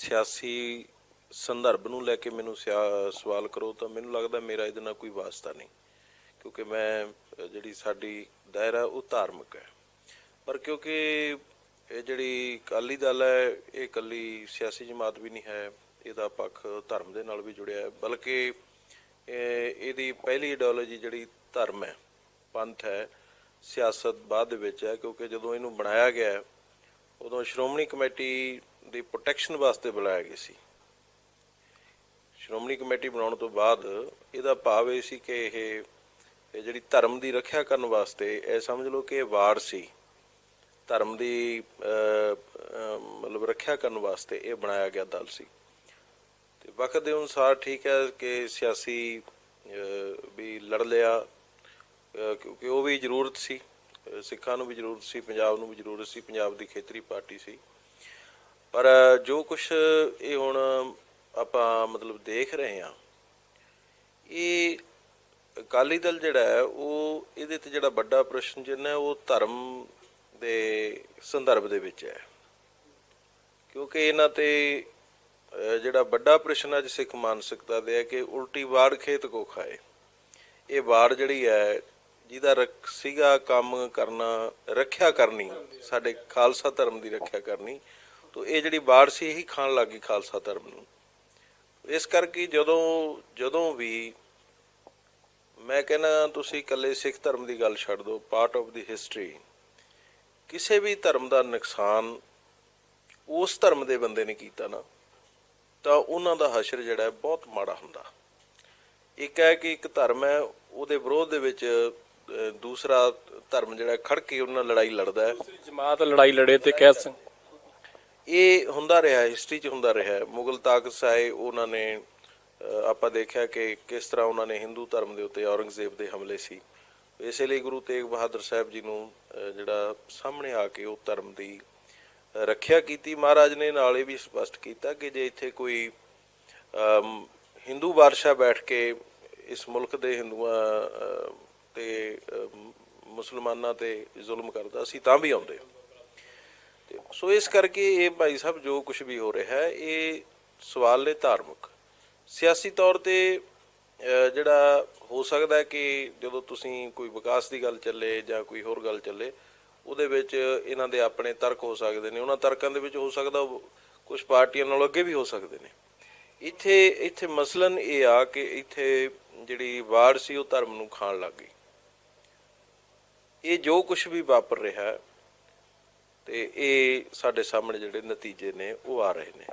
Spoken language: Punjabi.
ਸਿਆਸੀ ਸੰਦਰਭ ਨੂੰ ਲੈ ਕੇ ਮੈਨੂੰ ਸਿਆ- ਸਵਾਲ ਕਰੋ ਤਾਂ ਮੈਨੂੰ ਲੱਗਦਾ ਮੇਰਾ ਇਹਦੇ ਨਾਲ ਕੋਈ ਵਾਸਤਾ ਨਹੀਂ। ਕਿਉਂਕਿ ਮੈਂ ਜਿਹੜੀ ਸਾਡੀ ਦਾਇਰਾ ਉਹ ਧਾਰਮਿਕ ਹੈ। ਪਰ ਕਿਉਂਕਿ ਇਹ ਜਿਹੜੀ ਅਕਾਲੀ ਦਲ ਹੈ, ਇਹ ਇਕੱਲੀ ਸਿਆਸੀ ਜਮਾਤ ਵੀ ਨਹੀਂ ਹੈ, ਇਹਦਾ ਪੱਖ ਧਰਮ ਦੇ ਨਾਲ ਵੀ ਜੁੜਿਆ ਹੈ। ਬਲਕਿ ਇਹ- ਇਹਦੀ ਪਹਿਲੀ ਆਈਡੀਓਲੋਜੀ ਜਿਹੜੀ ਧਰਮ ਹੈ, ਪੰਥ ਹੈ, ਸਿਆਸਤ ਬਾਅਦ ਦੇ ਵਿੱਚ ਹੈ। ਕਿਉਂਕਿ ਜਦੋਂ ਇਹਨੂੰ ਬਣਾਇਆ ਗਿਆ ਉਦੋਂ ਸ਼੍ਰੋਮਣੀ ਕਮੇਟੀ ਦੀ ਪ੍ਰੋਟੈਕਸ਼ਨ ਵਾਸਤੇ ਬੁਲਾਇਆ ਗਿਆ ਸੀ। ਸ਼੍ਰੋਮਣੀ ਕਮੇਟੀ ਬਣਾਉਣ ਤੋਂ ਬਾਅਦ ਇਹਦਾ ਭਾਵ ਇਹ ਸੀ ਕਿ ਇਹ ਜਿਹੜੀ ਧਰਮ ਦੀ ਰੱਖਿਆ ਕਰਨ ਵਾਸਤੇ ਇਹ ਸਮਝ ਲਓ ਕਿ ਇਹ ਵਾਰ ਸੀ। ਧਰਮ ਦੀ ਮਤਲਬ ਰੱਖਿਆ ਕਰਨ ਵਾਸਤੇ ਇਹ ਬਣਾਇਆ ਗਿਆ ਦਲ ਸੀ। ਤੇ ਵਕਤ ਦੇ ਅਨੁਸਾਰ ਠੀਕ ਹੈ ਕਿ ਸਿਆਸੀ ਵੀ ਲੜ ਲਿਆ ਕਿਉਂਕਿ ਉਹ ਵੀ ਜ਼ਰੂਰਤ ਸੀ। ਸਿੱਖਾਂ ਨੂੰ ਵੀ ਜ਼ਰੂਰਤ ਸੀ, ਪੰਜਾਬ ਨੂੰ ਵੀ ਜ਼ਰੂਰਤ ਸੀ, ਪੰਜਾਬ ਦੀ ਖੇਤਰੀ ਪਾਰਟੀ ਸੀ। ਪਰ ਜੋ ਕੁਝ ਇਹ ਹੁਣ ਆਪਾਂ ਮਤਲਬ ਦੇਖ ਰਹੇ ਹਾਂ, ਇਹ ਅਕਾਲੀ ਦਲ ਜਿਹੜਾ ਹੈ, ਉਹ ਇਹਦੇ ਤੇ ਜਿਹੜਾ ਵੱਡਾ ਪ੍ਰਸ਼ਨ ਚਿੰਨ੍ਹ ਹੈ, ਉਹ ਧਰਮ ਦੇ ਸੰਦਰਭ ਦੇ ਵਿੱਚ ਹੈ। ਕਿਉਂਕਿ ਇਹਨਾਂ ਤੇ ਜਿਹੜਾ ਵੱਡਾ ਪ੍ਰਸ਼ਨ ਅੱਜ ਸਿੱਖ ਮਾਨਸਿਕਤਾ ਦੇ ਹੈ ਕਿ ਉਲਟੀ ਵਾੜ ਖੇਤ ਕੋ ਖਾਏ। ਇਹ ਵਾੜ ਜਿਹੜੀ ਹੈ, ਜਿਹਦਾ ਰੱਖ ਸੀਗਾ ਕੰਮ ਕਰਨਾ, ਰੱਖਿਆ ਕਰਨੀ, ਸਾਡੇ ਖਾਲਸਾ ਧਰਮ ਦੀ ਰੱਖਿਆ ਕਰਨੀ ਤੋਂ ਇਹ ਜਿਹੜੀ ਵਾੜ ਸੀ, ਇਹੀ ਖਾਣ ਲੱਗੀ ਖਾਲਸਾ ਧਰਮ ਨੂੰ। ਇਸ ਕਰਕੇ ਜਦੋਂ ਜਦੋਂ ਵੀ ਮੈਂ ਕਹਿੰਦਾ, ਤੁਸੀਂ ਇਕੱਲੇ ਸਿੱਖ ਧਰਮ ਦੀ ਗੱਲ ਛੱਡ ਦਿਓ ਪਾਰਟ ਆਫ ਦੀ ਹਿਸਟਰੀ ਕਿਸੇ ਵੀ ਧਰਮ ਦਾ ਨੁਕਸਾਨ ਉਸ ਧਰਮ ਦੇ ਬੰਦੇ ਨੇ ਕੀਤਾ ਨਾ, ਤਾਂ ਉਹਨਾਂ ਦਾ ਹਸ਼ਰ ਜਿਹੜਾ ਹੈ ਬਹੁਤ ਮਾੜਾ ਹੁੰਦਾ। ਇੱਕ ਹੈ ਕਿ ਇੱਕ ਧਰਮ ਹੈ, ਉਹਦੇ ਵਿਰੋਧ ਦੇ ਵਿੱਚ ਦੂਸਰਾ ਧਰਮ ਜਿਹੜਾ ਖੜ ਕੇ ਉਹਨਾਂ ਲੜਾਈ ਲੜਦਾ ਹੈ। ਜਮਾਤ ਲੜਾਈ ਲੜੇ ਤੇ ਕਹਿ ਸਕ ਇਹ ਹੁੰਦਾ ਰਿਹਾ ਹਿਸਟਰੀ 'ਚ ਹੁੰਦਾ ਰਿਹਾ ਮੁਗਲ ਤਾਕਤ ਆਏ ਉਹਨਾਂ ਨੇ ਆਪਾਂ ਦੇਖਿਆ ਕਿ ਕਿਸ ਤਰ੍ਹਾਂ ਉਹਨਾਂ ਨੇ ਹਿੰਦੂ ਧਰਮ ਦੇ ਉੱਤੇ ਔਰੰਗਜ਼ੇਬ ਦੇ ਹਮਲੇ ਸੀ। ਇਸੇ ਲਈ ਗੁਰੂ ਤੇਗ ਬਹਾਦਰ ਸਾਹਿਬ ਜੀ ਨੂੰ ਜਿਹੜਾ ਸਾਹਮਣੇ ਆ ਕੇ ਉਹ ਧਰਮ ਦੀ ਰੱਖਿਆ ਕੀਤੀ। ਮਹਾਰਾਜ ਨੇ ਨਾਲ ਇਹ ਵੀ ਸਪਸ਼ਟ ਕੀਤਾ ਕਿ ਜੇ ਇੱਥੇ ਕੋਈ ਹਿੰਦੂ ਬਾਦਸ਼ਾਹ ਬੈਠ ਕੇ ਇਸ ਮੁਲਕ ਦੇ ਹਿੰਦੂਆਂ ਅਹ, ਤੇ ਮੁਸਲਮਾਨਾਂ ਤੇ ਜ਼ੁਲਮ ਕਰਦਾ ਸੀ ਤਾਂ ਵੀ ਆਉਂਦੇ ਤੇ ਸੋ ਇਸ ਕਰਕੇ ਇਹ ਭਾਈ ਸਾਹਿਬ ਜੋ ਕੁਝ ਵੀ ਹੋ ਰਿਹਾ ਹੈ, ਇਹ ਸਵਾਲ ਨੇ ਧਾਰਮਿਕ। ਸਿਆਸੀ ਤੌਰ ਤੇ ਜਿਹੜਾ ਹੋ ਸਕਦਾ ਹੈ ਕਿ ਜਦੋਂ ਤੁਸੀਂ ਕੋਈ ਵਿਕਾਸ ਦੀ ਗੱਲ ਚੱਲੇ ਜਾਂ ਕੋਈ ਹੋਰ ਗੱਲ ਚੱਲੇ, ਉਹਦੇ ਵਿੱਚ ਇਹਨਾਂ ਦੇ ਆਪਣੇ ਤਰਕ ਹੋ ਸਕਦੇ ਨੇ, ਉਹਨਾਂ ਤਰਕਾਂ ਦੇ ਵਿੱਚ ਹੋ ਸਕਦਾ ਕੁਝ ਪਾਰਟੀਆਂ ਨਾਲੋਂ ਅੱਗੇ ਵੀ ਹੋ ਸਕਦੇ ਨੇ। ਇੱਥੇ ਇੱਥੇ ਮਸਲਨ ਇਹ ਆ ਕਿ ਇੱਥੇ ਜਿਹੜੀ ਵਾਰ ਸੀ ਉਹ ਧਰਮ ਨੂੰ ਖਾਣ ਲੱਗ ਗਈ। ਇਹ ਜੋ ਕੁਝ ਵੀ ਵਾਪਰ ਰਿਹਾ ਹੈ ਤੇ ਇਹ ਸਾਡੇ ਸਾਹਮਣੇ ਜਿਹੜੇ ਨਤੀਜੇ ਨੇ ਉਹ ਆ ਰਹੇ ਨੇ।